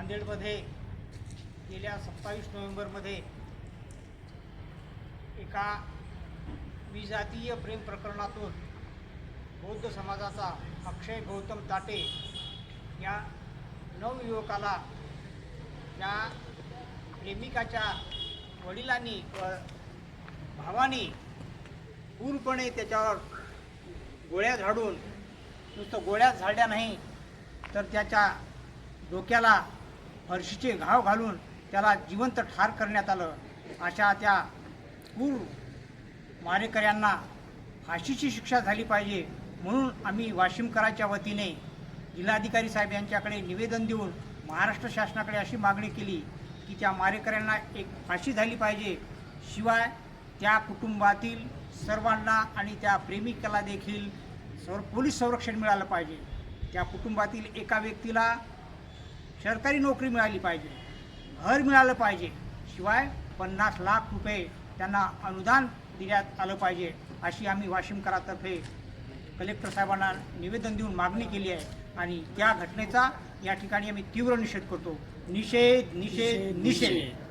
नांदेडमध्ये गेल्या सत्तावीस नोव्हेंबरमध्ये एका विजातीय प्रेम प्रकरणातून बौद्ध समाजाचा अक्षय गौतम ताटे या नवयुवकाला या प्रेमिकाच्या वडिलांनी व भावानी पूर्णपणे त्याच्यावर गोळ्या झाडून नुसतं गोळ्या झाडल्या नाही तर त्याच्या डोक्याला फरशीचे घाव घालून त्याला जिवंत ठार करण्यात आलं. अशा त्या पूर मारेकऱ्यांना फाशीची शिक्षा झाली पाहिजे म्हणून आम्ही वाशिमकरांच्या वतीने जिल्हाधिकारी साहेब यांच्याकडे निवेदन देऊन महाराष्ट्र शासनाकडे अशी मागणी केली की त्या मारेकऱ्यांना एक फाशी झाली पाहिजे. शिवाय त्या कुटुंबातील सर्वांना आणि त्या प्रेमिकाला देखील सर पोलीस संरक्षण मिळालं पाहिजे. त्या कुटुंबातील एका व्यक्तीला सरकारी नोकरी मिळाली पाहिजे. घर मिळालं पाहिजे. शिवाय पन्नास लाख रुपये त्यांना अनुदान देण्यात आलं पाहिजे अशी आम्ही वाशिमकरातर्फे कलेक्टर साहेबांना निवेदन देऊन मागणी केली आहे. आणि त्या घटनेचा या ठिकाणी आम्ही तीव्र निषेध करतो. निषेध निषेध निषेध.